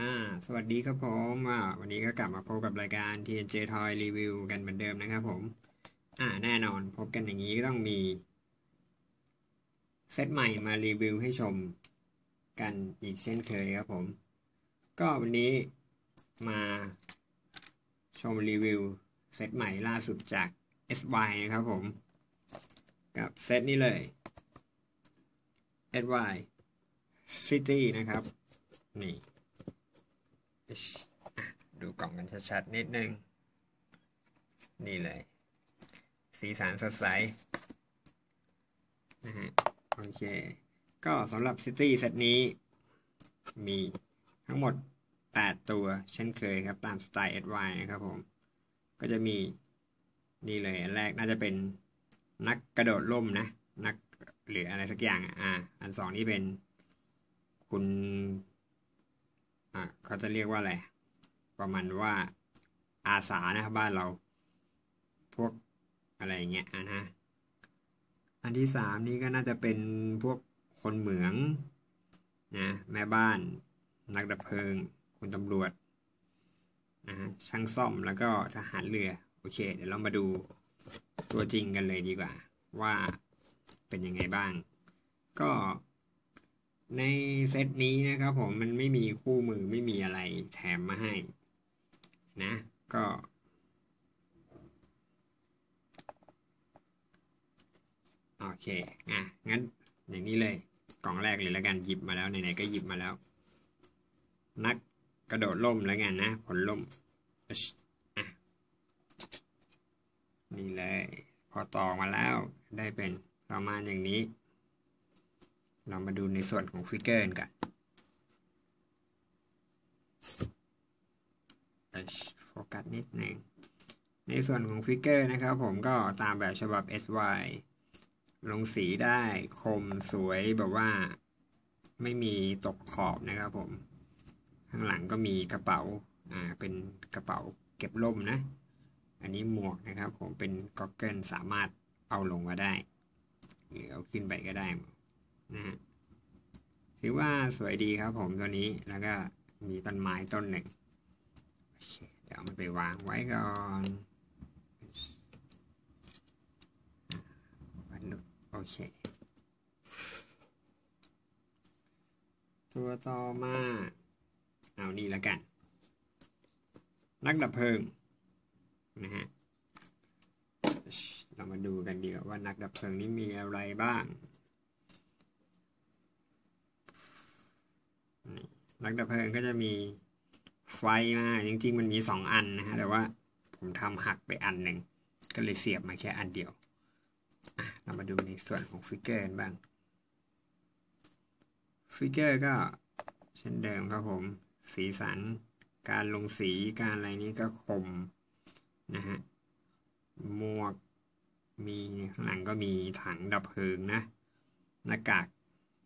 อ่าสวัสดีครับผมอ่าวันนี้ก็กลับมาพบกับรายการ TNJ Toy Review กันเหมือนเดิมนะครับผม อ่าแน่นอนพบกันอย่างนี้ก็ต้องมี เซตใหม่มารีวิวให้ชมกันอีกเช่นเคยครับผม ก็วันนี้มาชมรีวิว เซตใหม่ล่าสุดจาก SY นะครับผม กับเซตนี้เลย SY City นะครับ นี่ ดูกล่องกันชัดๆนิดนึง นี่เลย สีสันสดใสนะฮะโอเค ก็สำหรับซิตี้เซตนี้ มีทั้งหมด 8 ตัวเช่นเคยครับ ตามสไตล์ SY นะครับผม ก็จะมี นี่เลย อันแรกน่าจะเป็นนักกระโดดล่มนะ นักหรืออะไรสักอย่างอ่าอันสองนี่เป็นคุณ อะเขาจะเรียกว่าอะไร ประมาณว่าอาสานะครับบ้านเรา พวกอะไรเงี้ยอะนะ อันที่สามนี่ก็น่าจะเป็นพวกคนเหมืองนะแม่บ้าน นักดับเพลิง คุณตำรวจนะช่างซ่อมแล้วก็ทหารเรือ โอเค เดี๋ยวเรามาดูตัวจริงกันเลยดีกว่า ว่าเป็นยังไงบ้าง ก็ ในเซตนี้นะครับผมมันไม่มีคู่มือไม่มีอะไรแถมมาให้ นะ ก็ โอเค อะ งั้นอย่างนี้เลย กล่องแรกเลยแล้วกันหยิบมาแล้ว ไหนๆก็หยิบมาแล้ว นักกระโดดล่มแล้วกันนะ ผลล่มอะนี่เลย พอต่อมาแล้วได้เป็นประมาณอย่างนี้ เรามาดูในส่วนของฟิกเกอร์กันโฟกัสนิดหนึ่ง ในส่วนของฟิกเกอร์นะครับผมก็ตามแบบฉบับ SY ลงสีได้คมสวยแบบว่าไม่มีตกขอบนะครับผม ข้างหลังก็มีกระเป๋า อ่า เป็นกระเป๋าเก็บล่มนะ อันนี้หมวกนะครับผมเป็นก็อกเกิลสามารถเอาลงมาได้ หรือเอาขึ้นไปก็ได้ นะฮะถือว่าสวยดีครับผมตัวนี้แล้วก็มีต้นไม้ต้นหนึ่งเดี๋ยวมันไปวางไว้ก่อนวันลุโอเค ตัวต่อมาเอานี่แล้วกันนักดับเพลิงนะฮะเรามาดูกันดีกว่าว่านักดับเพลิงนี้มีอะไรบ้าง นักดับเพลิงก็จะมีไฟมาจริง ๆ มันมีสองอันนะฮะแต่ว่าผมทำหักไปอันหนึ่งก็เลยเสียบมาแค่อันเดียวเรามาดูในส่วนของฟิกเกอร์บ้างฟิกเกอร์ก็เช่นเดิมครับผม สีสัน การลงสีการอะไรนี้ก็คมนะฮะหมวกมีข้างหลังก็มีถังดับเพลิงนะ หน้ากาก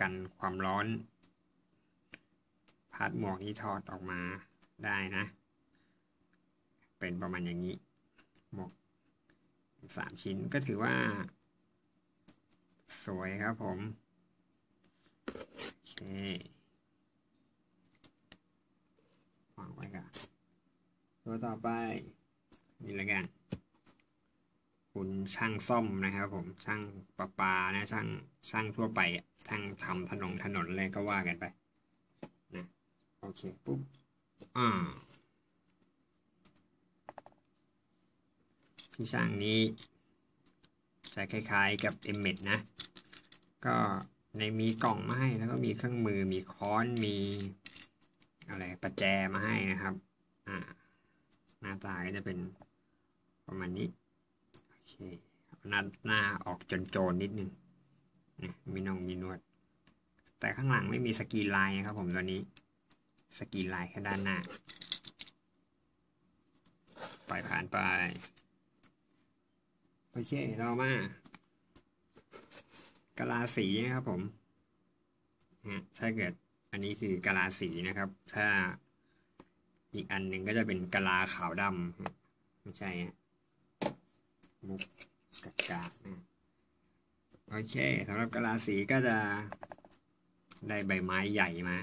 กันความร้อน พาร์ทหมวกนี้ถอดออกมาได้นะ เป็นประมาณอย่างนี้หมวกสามชิ้นก็ถือว่า สวยครับผม โอเควางไว้กันตัวต่อไป นี่ละกัน คุณช่างซ่อมนะครับผมช่างประปานะช่างช่างทั่วไปช่างทำถนนถนนอะไรก็ว่ากันไป โอเคปุ๊บอ่าพี่ช่างนี้จะคล้ายๆกับ m ็นะ ก็ในมีกล่องมาให้แล้วก็มีเครื่องมือมีค้อนมีอะไรประแจมาให้นะครับอ่าหน้าตาก็จะเป็นประมาณนี้โอเคหน้าหน้าออกจนๆนิดนึงนะมีนองมีนวด แต่ข้างหลังไม่มีสกีไลนะครับผมตัวนี้ สกีไลายแค่ด้านหน้า ปล่อยผ่านไป โอเค เรามากะลาสีนะครับผมถ้าเกิดอันนี้คือกะลาสีนะครับ ถ้าอีกอันหนึ่งก็จะเป็นกะลาขาวดำไม่ใช่มุกกากาโอเคสำหรับกะลาสีก็จะได้ใบไม้ใหญ่มา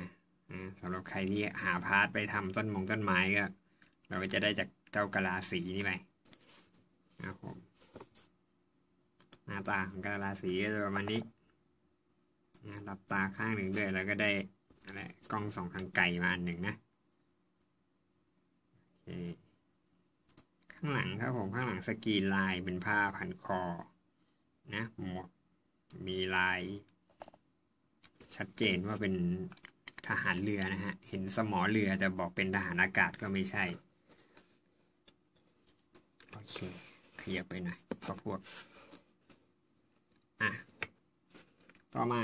สำหรับใครที่หาพาร์ทไปทำต้นมงต้นไม้ก็ เราก็จะได้จากเจ้ากะลาสีนี่ไปนะครับผมหน้าตาของกะลาสีก็จะประมาณนี้นะหลับตาข้างหนึ่งด้วยแล้วก็ได้อะไรกล้องสองทางไกลมาอันหนึ่งนะข้างหลังครับผมข้างหลังสกีลายเป็นผ้าพันคอ นะหมวกมีลาย ชัดเจนว่าเป็น ทหารเรือนะฮะ เห็นสมอเรือแต่บอกเป็นทหารอากาศก็ไม่ใช่ โอเค ขยับไปหน่อยก็พวกอะ ต่อมา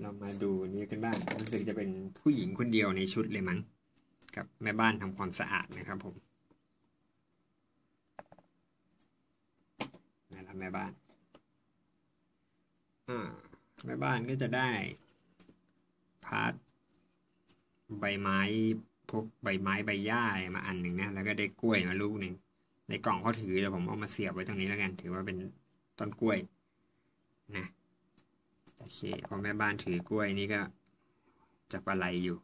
เรามาดูนี่กันบ้าง รู้สึกจะเป็นผู้หญิงคนเดียวในชุดเลยมั้ง กับแม่บ้านทำความสะอาดนะครับผมนะครับแม่บ้านอ่าแม่บ้านก็จะได้ พาร์ทใบไม้พวกใบไม้ใบหญ้าอะไรมาอันหนึ่งนะแล้วก็ได้กล้วยมาลูกหนึ่งในกล่องเขาถือเดี๋ยวผมเอามาเสียบไว้ตรงนี้แล้วกัน ถือว่าเป็นต้นกล้วยนะโอเคพอแม่บ้านถือกล้วยนี่ก็จะปะไรอยู่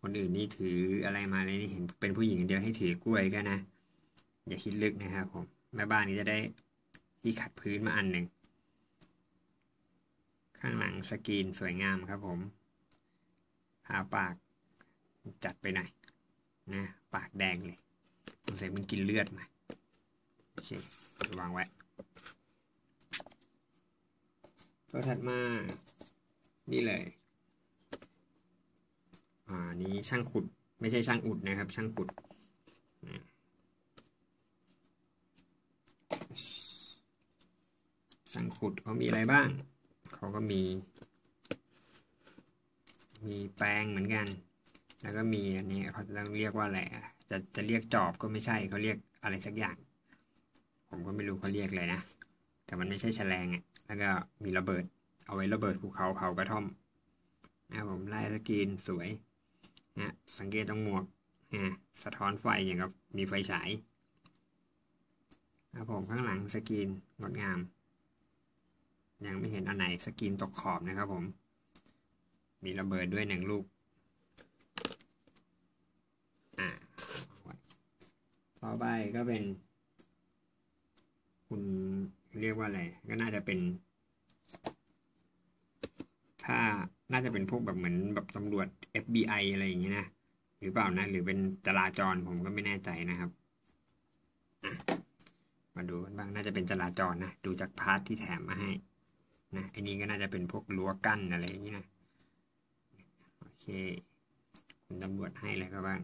คนอื่นนี่ถืออะไรมาเลยนี่เห็นเป็นผู้หญิงเดียวให้ถือกล้วยก็นะ อย่าคิดลึกนะครับผมแม่บ้านนี้จะได้ที่ขัดพื้นมาอันหนึ่งข้างหลังสกรีนสวยงามครับผม หาปาก จัดไปหน่อยนะปากแดงเลยสงสัยมันกินเลือดมาโอเควางไว้ตัวถัดมา นี่เลย อ่า นี้ช่างขุด ไม่ใช่ช่างอุดนะครับ ช่างขุด ช่างขุดเขามีอะไรบ้าง เขาก็มี มีแปรงเหมือนกัน แล้วก็มีอันนี้เขาเรียกว่าอะไรจะจะเรียกจอบก็ไม่ใช่เขาเรียกอะไรสักอย่าง ผมก็ไม่รู้เขาเรียกเลยนะ แต่มันไม่ใช่แฉลงอะแล้วก็มีระเบิด เอาไว้ระเบิดภูเขาเผากระท่อมนะผมไล่สกรีนสวยนะสังเกตตรงหมวกนะสะท้อนไฟอย่างกับมีไฟฉายนะผมข้างหลังสกรีนงดงาม ยังไม่เห็นอันไหนสกรีนตกขอบนะครับผม มีระเบิดด้วยหนึ่งลูก อ่าต่อไปก็เป็น คุณเรียกว่าอะไร ก็น่าจะเป็น ถ้าน่าจะเป็นพวกแบบเหมือนแบบตำรวจ FBI อะไรอย่างเงี้ยนะ หรือเปล่านะ หรือเป็นจราจรผมก็ไม่แน่ใจนะครับมาดูกันบ้างน่าจะเป็นจราจรนะ ดูจากพาร์ทที่แถมมาให้นะอันนี้ก็น่าจะเป็นพวกรั้วกั้นอะไรอย่างนี้นะ เคคุณตำรวจให้อะไรก็บ้าง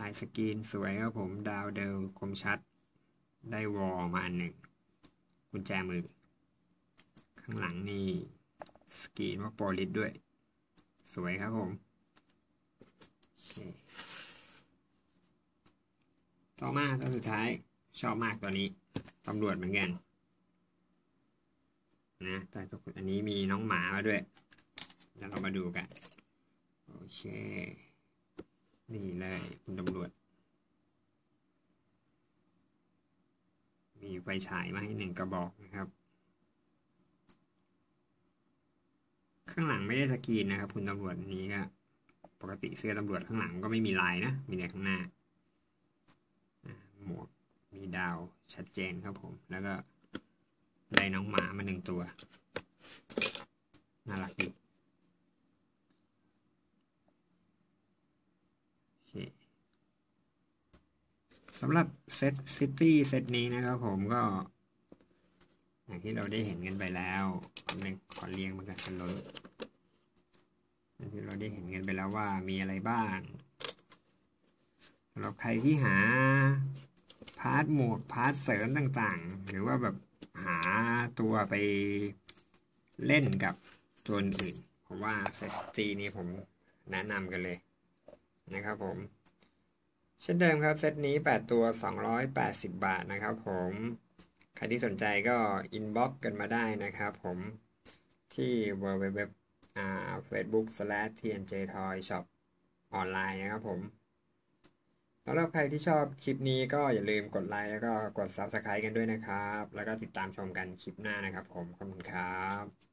ลายสกรีนสวยครับผมดาวเดิลคมชัด ได้วอลมาอันหนึ่งกุญแจมือ ข้างหลังนี่สกรีนว่าโปรลิสด้วย สวยครับผมโอเคต่อมาตัวสุดท้ายชอบมากตัวนี้ตำรวจเหมือนกันนะแต่ตัวอันนี้มีน้องหมามาด้วย เดี๋ยวเรามาดูกัน โอเค นี่เลยคุณตำรวจ มีไฟฉายมาให้หนึ่งกระบอกนะครับ ข้างหลังไม่ได้สกรีนนะครับ คุณตำรวจนี้ก็ปกติเสื้อตำรวจข้างหลังก็ไม่มีลายนะ มีแต่ข้างหน้า หมวกมีดาวชัดเจนครับผม แล้วก็ได้น้องหมามาหนึ่งตัว น่ารักดีสำหรับเซตซิตี้เซตนี้นะครับผมก็ อย่างที่เราได้เห็นกันไปแล้วหนึ่งขอเรียงมากันกันล้นอย่างที่เราได้เห็นกันไปแล้วว่ามีอะไรบ้างสำหรับใครที่หาพาร์ทหมวกพาร์ทเสริมต่างๆ หรือว่าแบบหาตัวไปเล่นกับตัวอื่นผมว่าเซตตีนี้ผมแนะนำกันเลยนะครับผม เช่นเดิมครับ เซตนี้ 8 ตัว 280 บาทนะครับผม ใครที่สนใจก็อินบ็อกกันมาได้นะครับผมที่ www facebook slash tnj toy shop ออนไลน์นะครับผมสำหรับใครที่ชอบคลิปนี้ก็อย่าลืมกดไลค์แล้วก็กด Subscribe กันด้วยนะครับ แล้วก็ติดตามชมกันคลิปหน้านะครับผม ขอบคุณครับ